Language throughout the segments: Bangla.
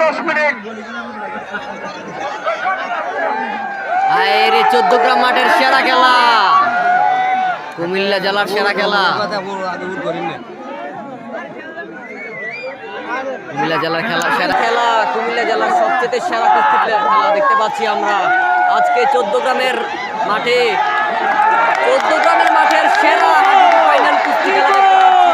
দশ মিনিট চোদ্দ গ্রাম মাঠের সেরা খেলা। কুমিল্লা জেলার সেরা খেলা। কুমিল্লা জেলার খেলা, সেরা খেলা। কুমিল্লা জেলার সবচেয়ে সেরা কুস্তির খেলা দেখতে পাচ্ছি আমরা। আজকে চোদ্দ গ্রামের মাঠে, চোদ্দ গ্রামের মাঠের সেরা ফাইনাল কুস্তি খেলা দেখতে পাচ্ছি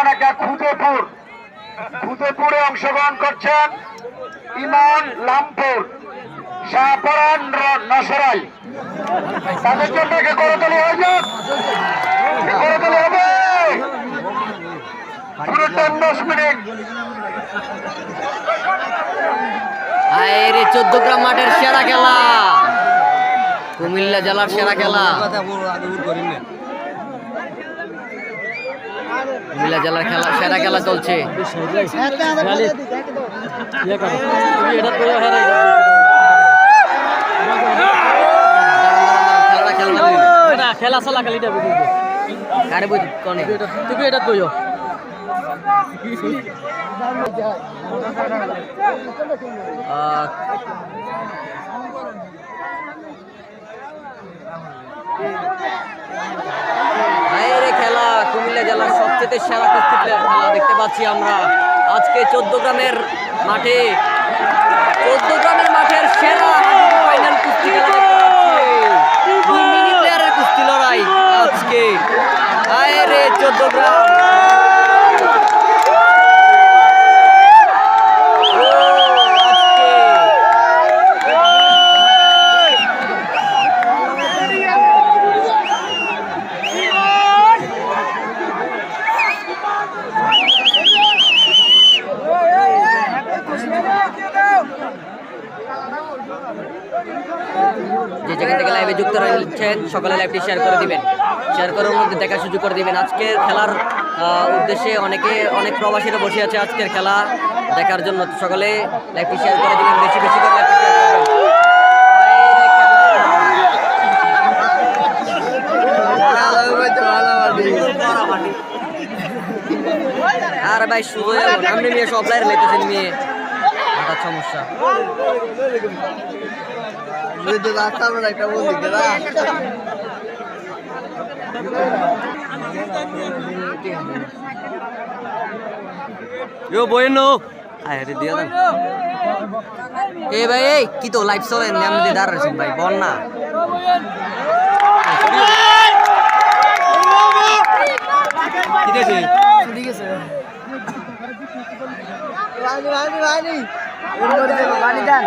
এলাকা খুদেপুর খুদেপুরে অংশগ্রহণ করছেন ইমান লামপুর শাহপরান নসরাই। তাদের জন্য কে করতলি হয়ে যাক। করতলি হবে। পুরো টাইম দশ মিনিট। আরে চোদ্দ গ্রাম মাঠের সেরা খেলা। কুমিল্লা জেলার সেরা খেলা। কুমিল্লা জেলার খেলা সেরা খেলা চলছে। খেলা চলা খালি যাবি কারে বই কনে? তুমি এটা কইও আহ, বাইরে খেলা কুমিল্লা জেলার সবচেয়ে সেরা কুস্তি খেলা দেখতে পাচ্ছি আমরা। আজকে চোদ্দ গ্রামের মাঠে, চোদ্দ গ্রামের মাঠের সেরা ফাইনাল কুস্তি খেলা দেখতে পাচ্ছি। কুস্তি লড়াই আজকে। আয় রে চোদ্দ গ্রাম ও, আজকে যে যেখান থেকে লাইভে যুক্ত রয়েছেন, সকালে লাইভটি শেয়ার করে দিবেন। শেয়ার করার মধ্যে দেখার সুযোগ করে দিবেন। আজকের খেলার উদ্দেশ্যে অনেকে, অনেক প্রবাসীরা বসে আছে আজকের খেলা দেখার জন্য। সকালে লাইভটি শেয়ার করে দিবেন, বেশি বেশি করে লাইভটি শেয়ার করবেন। আর ভাই, শুধু আপনি নিয়ে সব লাইন লাইতেছেন নিয়ে। সমস্যা। ইয়ো বইনো। আরে দিয়া দেন এ ভাই এই কি তো লাইভ চলে এমনি দিয়ে দাঁড়াচ্ছেন ভাই বল না। কি দেখে পানি দেন